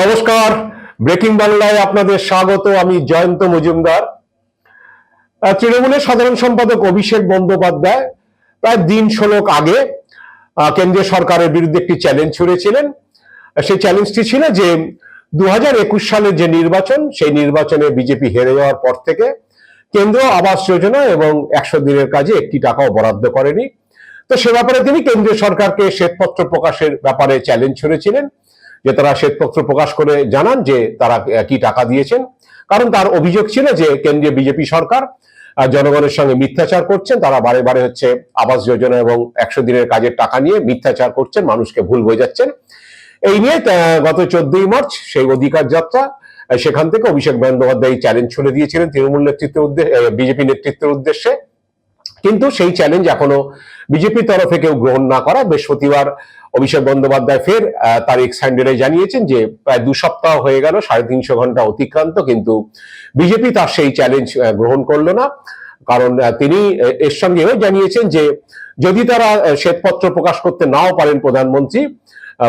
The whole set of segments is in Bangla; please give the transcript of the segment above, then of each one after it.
নমস্কার। ব্রেকিং বাংলায় আপনাদের স্বাগত, আমি জয়ন্ত মজুমদার। তৃণমূলের সাধারণ সম্পাদক অভিষেক বন্দ্যোপাধ্যায় প্রায় দিন ষোলক আগে কেন্দ্রীয় সরকারের বিরুদ্ধে একটি চ্যালেঞ্জ ছুড়েছিলেন। সেই চ্যালেঞ্জটি ছিল যে দু হাজার একুশ সালের যে নির্বাচন, সেই নির্বাচনে বিজেপি হেরে যাওয়ার পর থেকে কেন্দ্র আবাস যোজনা এবং একশো দিনের কাজে একটি টাকাও বরাদ্দ করেনি। তো সে ব্যাপারে তিনি কেন্দ্রীয় সরকারকে শ্বেতপত্র প্রকাশের ব্যাপারে চ্যালেঞ্জ ছুড়েছিলেন। যে তারা শ্বেতপত্র প্রকাশ করে জানান যে তারা কি টাকা দিয়েছেন। কারণ তার অভিযোগ ছিল যে কেন্দ্রীয় বিজেপি সরকার জনগণের সঙ্গে মিথ্যাচার করছেন। তারা বারে বারে হচ্ছে আবাস যোজনা এবং একশো দিনের কাজের টাকা নিয়ে মিথ্যাচার করছেন, মানুষকে ভুল বোঝাচ্ছেন। এই নিয়ে গত চোদ্দই মার্চ সেই অধিকার যাত্রা সেখান থেকে অভিষেক বন্দ্যোপাধ্যায় চ্যালেঞ্জ ছুড়ে দিয়েছিলেন তৃণমূল নেতৃত্বের উদ্দেশ্যে বিজেপি নেতৃত্বের উদ্দেশ্যে। কিন্তু সেই চ্যালেঞ্জ এখনও বিজেপির তরফে কেউ গ্রহণ না করা। বৃহস্পতিবার অভিষেক বন্দ্যোপাধ্যায় ফের তার এক্স হ্যান্ডেলে জানিয়েছেন যে প্রায় দু সপ্তাহ হয়ে গেল, সাড়ে তিনশো ঘণ্টা অতিক্রান্ত, কিন্তু বিজেপি তার সেই চ্যালেঞ্জ গ্রহণ করল না। কারণ তিনি এর সঙ্গেও জানিয়েছেন যে যদি তারা শ্বেতপত্র প্রকাশ করতে নাও পারেন প্রধানমন্ত্রী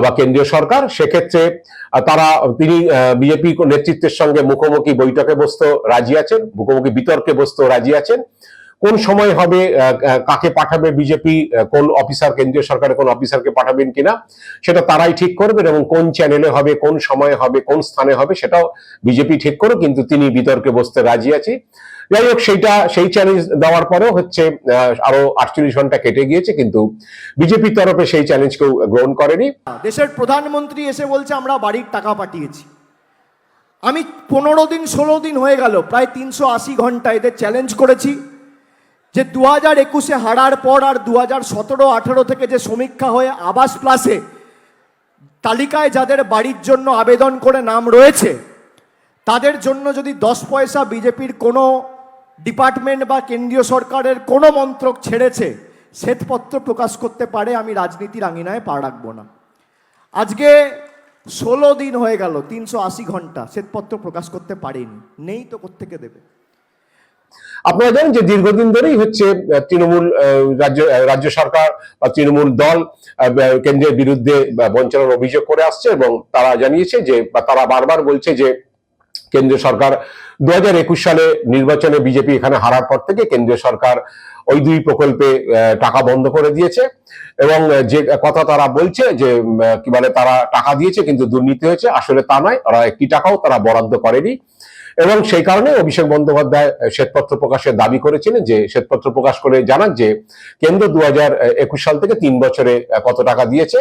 বা কেন্দ্রীয় সরকার, সেক্ষেত্রে তারা, তিনি বিজেপি নেতৃত্বের সঙ্গে মুখোমুখি বৈঠকে বসতে রাজি আছেন, মুখোমুখি বিতর্কে বসতে রাজি আছেন। কোন সময় হবে কাকে পাঠাবে বিজেপি কোন অফিসার কেন্দ্রীয় সরকারের কোন অফিসারকে পাঠাবেন কিনা, সেটা তারাই ঠিক করবেন এবং কোন চ্যানেলে হবে, কোন সময়ে হবে, কোন স্থানে হবে সেটাও বিজেপি ঠিক করো কিন্তু তিনি বিতর্কে বসতে রাজি আছি। যাই হোক, সেইটা, সেই চ্যালেঞ্জ দেওয়ার পরেও হচ্ছে আরও আটচল্লিশ ঘণ্টা কেটে গিয়েছে, কিন্তু বিজেপির তরফে সেই চ্যালেঞ্জ কেউ গ্রহণ করেনি। দেশের প্রধানমন্ত্রী এসে বলছে, আমরা বাড়ির টাকা পাঠিয়েছি। আমি পনেরো দিন, ষোলো দিন হয়ে গেল, প্রায় তিনশো আশি ঘণ্টা এদের চ্যালেঞ্জ করেছি। যে দু হাজার একুশে হারার পর আর দু হাজার সতেরো আঠেরো থেকে যে সমীক্ষা হয়ে আবাস প্লাসে তালিকায় যাদের বাড়ির জন্য আবেদন করে নাম রয়েছে, তাদের জন্য যদি দশ পয়সা বিজেপির কোনো ডিপার্টমেন্ট বা কেন্দ্রীয় সরকারের কোনো মন্ত্রক ছেড়েছে, শ্বেতপত্র প্রকাশ করতে পারে, আমি রাজনীতির আঙিনায় পা রাখব না। আজকে ষোলো দিন হয়ে গেল, তিনশো আশি ঘণ্টা, শ্বেতপত্র প্রকাশ করতে পারেনি, নেই তো কোত্থেকে দেবে? আপনারা জানেন যে দীর্ঘদিন ধরেই হচ্ছে তৃণমূল রাজ্য রাজ্য সরকার বা তৃণমূল দল কেন্দ্রের বিরুদ্ধে বঞ্চনার অভিযোগ করে আসছে এবং তারা জানিয়েছে যে, বা তারা বারবার বলছে যে কেন্দ্রীয় সরকার দু হাজার একুশ সালে নির্বাচনে বিজেপি এখানে হারার পর থেকে কেন্দ্রীয় সরকার ওই দুই প্রকল্পে টাকা বন্ধ করে দিয়েছে এবং যে কথা তারা বলছে যে কি বলে, তারা টাকা দিয়েছে কিন্তু দুর্নীতি হয়েছে। আসলে তা নয়, ওরা একটি টাকাও তারা বরাদ্দ করেনি। এবং সেই কারণে অভিষেক বন্দ্যোপাধ্যায় শ্বেতপত্র প্রকাশের দাবি করেছিলেন যে, শ্বেতপত্র প্রকাশ করে জানান যে, কেন্দ্র দু একুশ সাল থেকে তিন বছরে কত টাকা দিয়েছে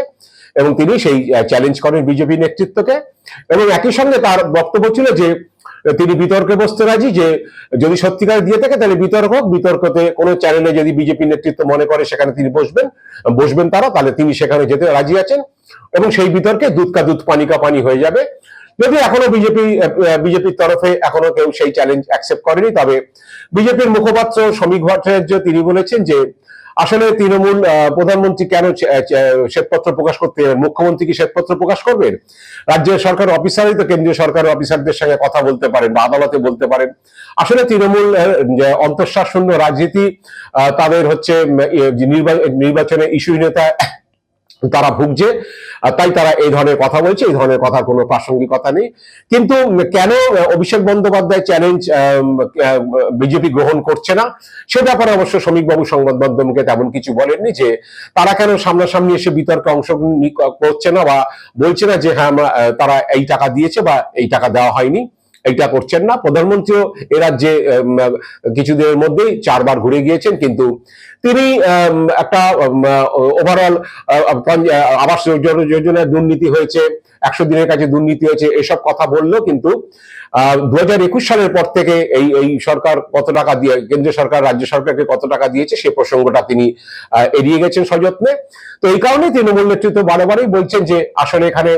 এবং তিনি সেই চ্যালেঞ্জ করেন বিজেপি নেতৃত্বকে। এবং একই সঙ্গে তার বক্তব্য ছিল যে, তিনি বিতর্কে বসতে রাজি যে, যদি সত্যিকার দিয়ে থাকে তাহলে বিতর্ক হোক, বিতর্কতে কোনো চ্যানেলে যদি বিজেপি নেতৃত্ব মনে করে সেখানে তিনি বসবেন বসবেন তারা, তাহলে তিনি সেখানে যেতে রাজি আছেন। এবং সেই বিতর্কে দুধ কা দুধ পানি কা পানি হয়ে যাবে। যদি এখনও বিজেপি বিজেপির তরফে এখনও কেউ সেই চ্যালেঞ্জ অ্যাকসেপ্ট করেনি তবে বিজেপির মুখপাত্র শ্রমিক ভট্টাচার্য তিনি বলেছেন যে আসলে তৃণমূল প্রধানমন্ত্রী কেন শ্বেতপত্র প্রকাশ করতে? মুখ্যমন্ত্রী কি শ্বেতপত্র প্রকাশ করবেন রাজ্য সরকার অফিসারই তো কেন্দ্রীয় সরকারের অফিসারদের সঙ্গে কথা বলতে পারেন বা আদালতে বলতে পারেন আসলে তৃণমূল আহ, যে অন্তঃশ্বাস শূন্য রাজনীতি তাদের হচ্ছে নির্বাচনে ইস্যুহীনতা তারা ভুগছে তাই তারা এই ধরনের কথা বলছে এই ধরনের কথার কোনো প্রাসঙ্গিকতা নেই। কিন্তু কেন অভিষেক বন্দ্যোপাধ্যায় চ্যালেঞ্জ বিজেপি গ্রহণ করছে না? সে ব্যাপারে অবশ্য শ্রমিকবাবু সংবাদ মাধ্যমকে তেমন কিছু বলেননি যে তারা কেন সামনাসামনি এসে বিতর্কে অংশগ্রহণ করছে না বা বলছে না যে হ্যাঁ আমরা, তারা এই টাকা দিয়েছে বা এই টাকা দেওয়া হয়নি এইটা করছেন না। প্রধানমন্ত্রীও এ রাজ্যে কিছুদিনের মধ্যেই চারবার ঘুরে গিয়েছেন কিন্তু তিনি একটা ওভারঅল আবাস যোজনায় দুর্নীতি হয়েছে, একশো দিনের কাছে দুর্নীতি হয়েছে, এসব কথা বলল কিন্তু দু হাজার একুশ সালের পর থেকে এই এই সরকার কত টাকা দিয়ে, কেন্দ্রীয় সরকার, রাজ্য সরকারকে কত টাকা দিয়েছে, সে প্রসঙ্গটা তিনি এড়িয়ে গেছেন সযত্নে। তো এই কারণেই তৃণমূল নেতৃত্ব বারবারই বলছেন যে, আসলে এখানে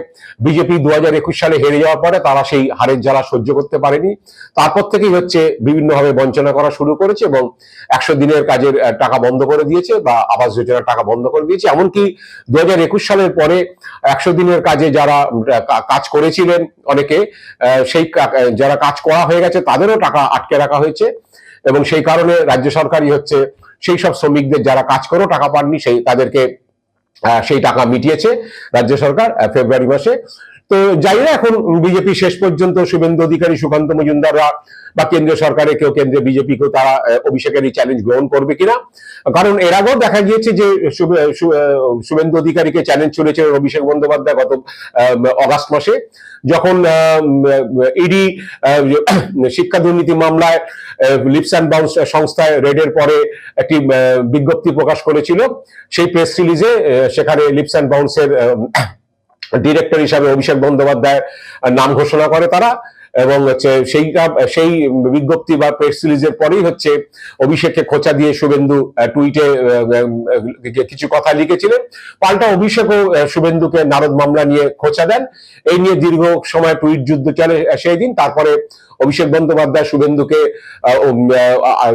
বিজেপি দু হাজার একুশ সালে হেরে যাওয়ার পরে তারা সেই হারের জ্বালা সহ্য করতে পারেনি। তারপর থেকেই হচ্ছে, বিভিন্নভাবে বঞ্চনা করা শুরু করেছে এবং একশো দিনের কাজের টাকা বন্ধ করে দিয়েছে বা আবাস যোজনার টাকা বন্ধ করে দিয়েছে। এমনকি দু হাজার একুশ সালের পরে একশো দিনের কাজে যারা কাজ করেছিলেন অনেকে সেই যারা কাজ করা হয়ে গেছে তাদেরও টাকা আটকে রাখা হয়েছে এবং সেই কারণে রাজ্য সরকারই হচ্ছে সেই সব শ্রমিকদের যারা কাজ করেও টাকা পাননি, সেই তাদেরকে সেই টাকা মিটিয়েছে রাজ্য সরকার ফেব্রুয়ারি মাসে। তো যাই না, এখন বিজেপি শেষ পর্যন্ত শুভেন্দু অধিকারী, সুকান্ত মজুমদাররা বা কেন্দ্রীয় সরকারে কেউ কেন্দ্রীয় বিজেপিকেও তারা অভিষেকের এই চ্যালেঞ্জ গ্রহণ করবে কিনা? কারণ এর আগেও দেখা গিয়েছে যে শুভেন্দু অধিকারীকে চ্যালেঞ্জ চলেছিলেন অভিষেক বন্দ্যোপাধ্যায় গত অগাস্ট মাসে। যখন ইডি শিক্ষা দুর্নীতি মামলায় লিপস অ্যান্ড বাউন্স সংস্থায় রেডের পরে একটি বিজ্ঞপ্তি প্রকাশ করেছিল। সেই প্রেস রিলিজে সেখানে লিপস অ্যান্ড বাউন্সের ডিরেক্টর হিসাবে অভিষেক বন্দ্যোপাধ্যায় নাম ঘোষণা করে তারা, এবং হচ্ছে সেইটা সেই বিজ্ঞপ্তি বা প্রেস সিরিজের পরেই হচ্ছে অভিষেককে খোঁচা দিয়ে শুভেন্দু টুইটে কিছু কথা লিখেছিলেন। পাল্টা অভিষেকও শুভেন্দুকে নারদ মামলা নিয়ে খোঁচা দেন। এই নিয়ে দীর্ঘ সময় টুইট যুদ্ধ চলে, সেই দিন। তারপরে অভিষেক বন্দ্যোপাধ্যায় শুভেন্দুকে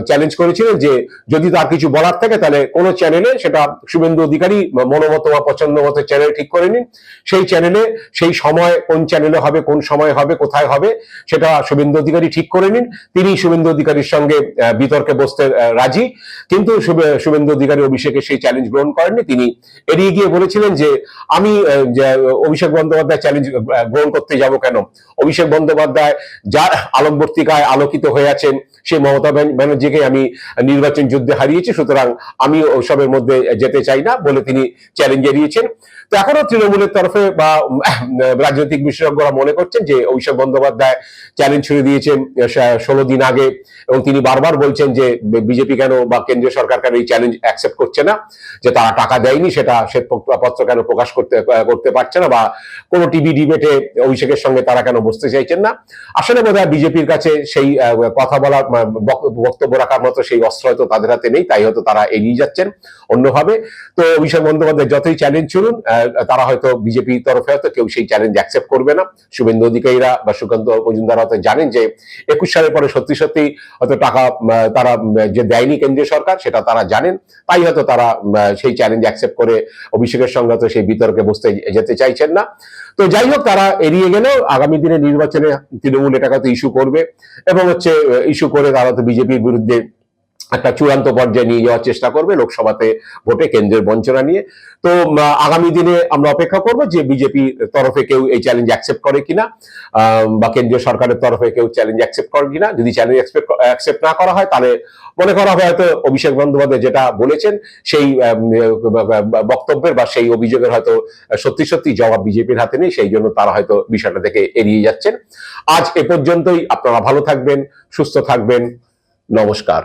চ্যালেঞ্জ করেছিলেন যে যদি তার কিছু বলার থাকে তাহলে কোনো চ্যানেলে সেটা শুভেন্দু অধিকারী মনোমত বা পছন্দ মতো চ্যানেল ঠিক করে নিন। সেই চ্যানেলে সেই সময় কোন চ্যানেলে হবে, কোন সময় হবে, কোথায় হবে, সেটা শুভেন্দু অধিকারী ঠিক করে নিন। তিনি শুভেন্দু অধিকারীর সঙ্গে বিতর্কে বসতে রাজি। কিন্তু শুভে- শুভেন্দু অধিকারী অভিষেকের সেই চ্যালেঞ্জ গ্রহণ করেননি। তিনি এড়িয়ে গিয়ে বলেছিলেন যে আমি অভিষেক বন্দ্যোপাধ্যায় চ্যালেঞ্জ গ্রহণ করতে যাব কেন? অভিষেক বন্দ্যোপাধ্যায় যার আলোকবর্তিকায় আলোকিত হয়ে আছেন সেই মমতা ব্যান- ব্যানার্জিকে আমি নির্বাচন যুদ্ধে হারিয়েছি, সুতরাং আমি ওসবের মধ্যে যেতে চাই না বলে তিনি চ্যালেঞ্জ এড়িয়েছেন তো এখনও তৃণমূলের তরফে বা রাজনৈতিক বিশেষজ্ঞরা মনে করছেন যে অভিষেক বন্দ্যোপাধ্যায় চ্যালেঞ্জ ছুড়ে দিয়েছেন ষোলো দিন আগে এবং তিনি বারবার বলছেন যে বিজেপি কেন বা কেন্দ্রীয় সরকার কেন এই চ্যালেঞ্জ অ্যাকসেপ্ট করছে না, যে তারা টাকা দেয়নি, সেটা শ্বেতপত্র কেন প্রকাশ করতে করতে পারছে না বা কোনো টিভি ডিবেটে অভিষেকের সঙ্গে তারা কেন বসতে চাইছেন না। আসলে বোধ বিজেপির কাছে সেই কথা বলার বক্তব্য রাখার মতো সেই অস্ত্র হয়তো তাদের হাতে নেই তাই হয়তো তারা এড়িয়ে যাচ্ছেন অন্যভাবে। তো অভিষেক বন্দ্যোপাধ্যায় যতই চ্যালেঞ্জ আহ, তারা হয়তো বিজেপির তরফে হয়তো কেউ সেই চ্যালেঞ্জ অ্যাকসেপ্ট করবে না। শুভেন্দু অধিকারীরা বা সুকান্ত মজুমদার হয়তো জানেন যে একুশ সালের পরে সত্যি সত্যি হয়তো টাকা তারা যে দেয়নি কেন্দ্রীয় সরকার সেটা তারা জানেন। তাই হয়তো তারা সেই চ্যালেঞ্জ অ্যাকসেপ্ট করে অভিষেকের সঙ্গে হয়তো সেই বিতর্কে বসতে যেতে চাইছেন না। তো যাই হোক তারা এড়িয়ে গেলেও আগামী দিনে নির্বাচনে তৃণমূল তো ইস্যু করবে এবং হচ্ছে ইস্যু করে তারা তো বিজেপির বিরুদ্ধে একটা চূড়ান্ত পর্যায়ে নিয়ে যাওয়ার চেষ্টা করবে লোকসভাতে ভোটে কেন্দ্রের বঞ্চনা নিয়ে। তো আগামী দিনে আমরা অপেক্ষা করব যে বিজেপির তরফে কেউ এই চ্যালেঞ্জ অ্যাকসেপ্ট করে কিনা বা কেন্দ্রীয় সরকারের তরফে কেউ চ্যালেঞ্জ অ্যাকসেপ্ট করে কিনা। যদি চ্যালেঞ্জ অ্যাকসেপ্ট না করা হয়, তাহলে মনে করা হয় হয়তো অভিষেক বন্দ্যোপাধ্যায় যেটা বলেছেন, সেই বক্তব্যের বা সেই অভিযোগের হয়তো সত্যি সত্যি জবাব বিজেপির হাতে নেই, সেই জন্য তারা হয়তো বিষয়টা থেকে এড়িয়ে যাচ্ছেন। আজ এ পর্যন্তই, আপনারা ভালো থাকবেন, সুস্থ থাকবেন, নমস্কার।